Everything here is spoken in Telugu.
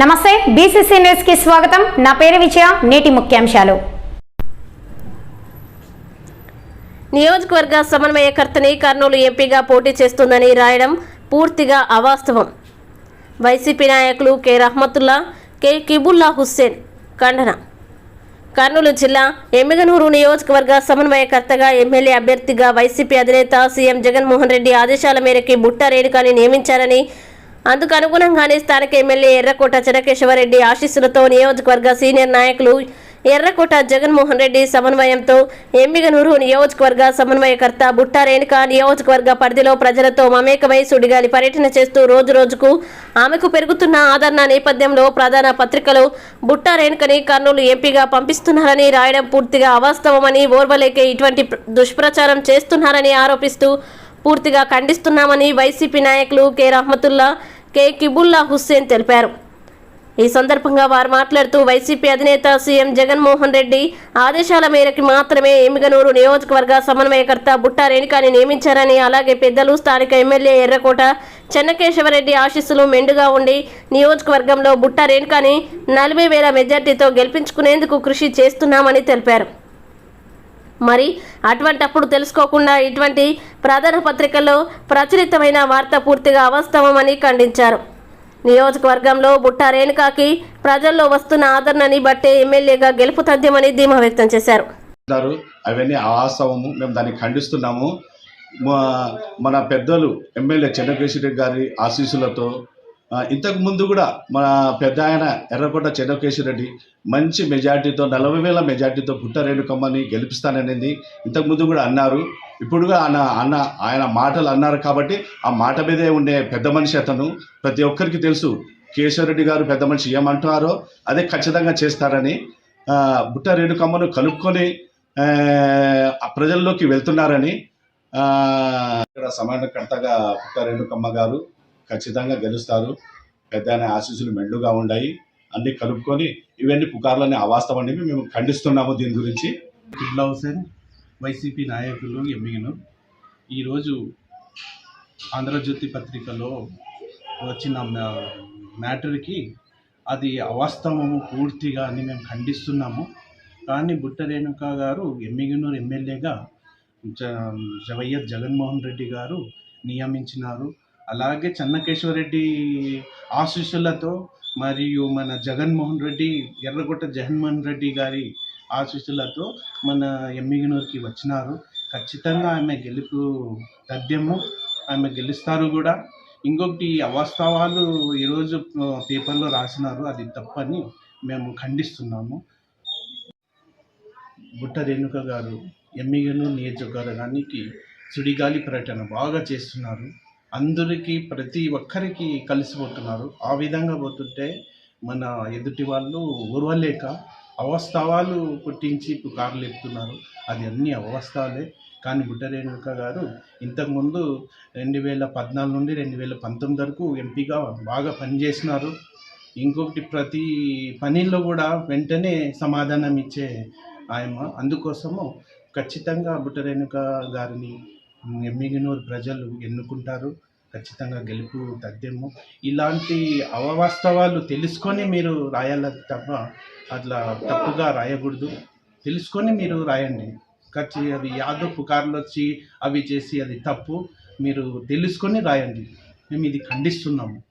నమస్తే బీసీసీ న్యూస్కి స్వాగతం. నా పేరు విజయ నేటి ముఖ్యాంశాలు. నియోజకవర్గ సమన్వయకర్తని కర్నూలు ఎంపీగా పోటీ చేస్తుందని రాయడం పూర్తిగా అవాస్తవం. వైసీపీ నాయకులు కె. రహమతుల్లా కె. కిబుల్లా హుస్సేన్ ఖండన. కర్నూలు జిల్లా ఎమ్మిగనూరు నియోజకవర్గ సమన్వయకర్తగా ఎమ్మెల్యే అభ్యర్థిగా వైసీపీ అధినేత సీఎం జగన్మోహన్ రెడ్డి ఆదేశాల మేరకు బుట్ట రేణుకాని నియమించారని అందుకు అనుగుణంగానే స్థానిక ఎమ్మెల్యే ఎర్రకోట చెనకేశ్వరరెడ్డి ఆశీస్సులతో నియోజకవర్గ సీనియర్ నాయకులు ఎర్రకోట జగన్మోహన్ రెడ్డి సమన్వయంతో ఎమ్మిగనూరు నియోజకవర్గ సమన్వయకర్త బుట్ట రేణుక నియోజకవర్గ పరిధిలో ప్రజలతో మమేకమై సుడిగాలి పర్యటన చేస్తూ రోజు రోజుకు ఆమెకు పెరుగుతున్న ఆదరణ నేపథ్యంలో ప్రధాన పత్రికలో బుట్ట రేణుకని కర్నూలు ఎంపీగా పంపిస్తున్నారని రాయడం పూర్తిగా అవాస్తవమని ఓర్వలేకే ఇటువంటి దుష్ప్రచారం చేస్తున్నారని ఆరోపిస్తూ పూర్తిగా ఖండిస్తున్నామని వైసీపీ నాయకులు కె. రహమతుల్లా కె. కిబుల్లా హుస్సేన్ తెలిపారు. ఈ సందర్భంగా వారు మాట్లాడుతూ వైసీపీ అధినేత సీఎం జగన్మోహన్ రెడ్డి ఆదేశాల మేరకు మాత్రమే ఎమ్మిగనూరు నియోజకవర్గ సమన్వయకర్త బుట్టా రేణుకాని నియమించారని అలాగే పెద్దలు స్థానిక ఎమ్మెల్యే ఎర్రకోట చెన్నకేశవరెడ్డి ఆశీస్సులు మెండుగా ఉండి నియోజకవర్గంలో బుట్టా రేణుకాని నలభై వేల మెజార్టీతో గెలిపించుకునేందుకు కృషి చేస్తున్నామని తెలిపారు. మరి అటువంటప్పుడు తెలుసుకోకుండా ఇటువంటి ప్రధాన పత్రికల్లో ప్రచురితమైన వార్త పూర్తిగా అవాస్తవమని ఖండించారు. నియోజకవర్గంలో బుట్ట రేణుకాకి ప్రజల్లో వస్తున్న ఆదరణని బట్టే ఎమ్మెల్యేగా గెలుపు తథ్యమని ధీమా వ్యక్తం చేశారు. అవన్నీ అవాస్తవము. మేము దాన్ని ఖండిస్తున్నాము. మన పెద్దలు ఎమ్మెల్యే చెన్నకేశ్వరి గారి ఆశీస్సులతో ఇంతకు ముందు కూడా మన పెద్ద ఆయన ఎర్రకోట చెన్నకేశ్వరరెడ్డి మంచి మెజార్టీతో నలభై వేల మెజార్టీతో పుట్ట రేణుకమ్మని గెలిపిస్తాననేది. ఇంతకు ముందు కూడా అన్నారు. ఇప్పుడు కూడా ఆయన అన్న ఆయన మాటలు అన్నారు కాబట్టి ఆ మాట మీదే ఉండే పెద్ద మనిషి అతను. ప్రతి ఒక్కరికి తెలుసు కేశవరెడ్డి గారు పెద్ద మనిషి ఏమంటున్నారో అదే ఖచ్చితంగా చేస్తారని. బుట్ట రేణుకమ్మను కలుపుకొని ప్రజల్లోకి వెళ్తున్నారని. ఇక్కడ సమానకర్తగా బుట్ట రేణుకమ్మ గారు ఖచ్చితంగా గెలుస్తారు. పెద్ద ఆశీస్సులు మెండుగా ఉన్నాయి అన్ని కలుపుకొని ఇవన్నీ పుకార్లని అవాస్తవాన్ని మేము ఖండిస్తున్నాము దీని గురించి. కిబ్లా హుసేన్ వైసీపీ నాయకులు ఎమ్మిగను ఈరోజు ఆంధ్రజ్యోతి పత్రికలో వచ్చిన మ్యాటర్కి అది అవాస్తవము పూర్తిగా అని మేము ఖండిస్తున్నాము. కానీ బుట్ట రేణుక గారు ఎమ్మిగనూరు ఎమ్మెల్యేగా జ వైఎస్ జగన్మోహన్ రెడ్డి గారు నియమించినారు. అలాగే చెన్నకేశ్వరరెడ్డి ఆశీస్సులతో మరియు మన జగన్మోహన్ రెడ్డి ఎర్రగొట్ట జగన్మోహన్ రెడ్డి గారి ఆశీస్సులతో మన ఎమ్మిగనూరుకి వచ్చినారు. ఖచ్చితంగా ఆమె గెలుపు తథ్యము ఆమె గెలుస్తారు కూడా. ఇంకొకటి అవాస్తవాలు ఈరోజు పేపర్లో రాసినారు. అది తప్పని మేము ఖండిస్తున్నాము. బుట్ట రేణుక గారు ఎమ్మిగనూరు నియోజకవర్గానికి సుడిగాలి పర్యటన బాగా చేస్తున్నారు. అందరికీ ప్రతి ఒక్కరికి కలిసిపోతున్నారు. ఆ విధంగా పోతుంటే మన ఎదుటి వాళ్ళు ఓర్వలేక అవస్థవాలు పుట్టించి కార్లు ఎత్తున్నారు అది అన్ని అవస్థాలే. కానీ బుట్ట రేణుక గారు ఇంతకుముందు రెండు వేల పద్నాలుగు నుండి రెండు వేల పంతొమ్మిది వరకు ఎంపీగా బాగా పనిచేసినారు. ఇంకొకటి ప్రతి పనిలో కూడా వెంటనే సమాధానం ఇచ్చే ఆయమ్మ. అందుకోసము ఖచ్చితంగా బుట్ట రేణుక గారిని ఎమ్మిగినూరు ప్రజలు ఎన్నుకుంటారు? ఖచ్చితంగా గెలుపు తగ్గేమో. ఇలాంటి అవవాస్తవాలు తెలుసుకొని మీరు రాయాలి తప్ప అట్లా తప్పుగా రాయకూడదు. తెలుసుకొని మీరు రాయండి. ఖర్చు అవి యాదో పుకార్లు వచ్చి అవి చేసి అది తప్పు. మీరు తెలుసుకొని రాయండి. మేము ఇది ఖండిస్తున్నాము.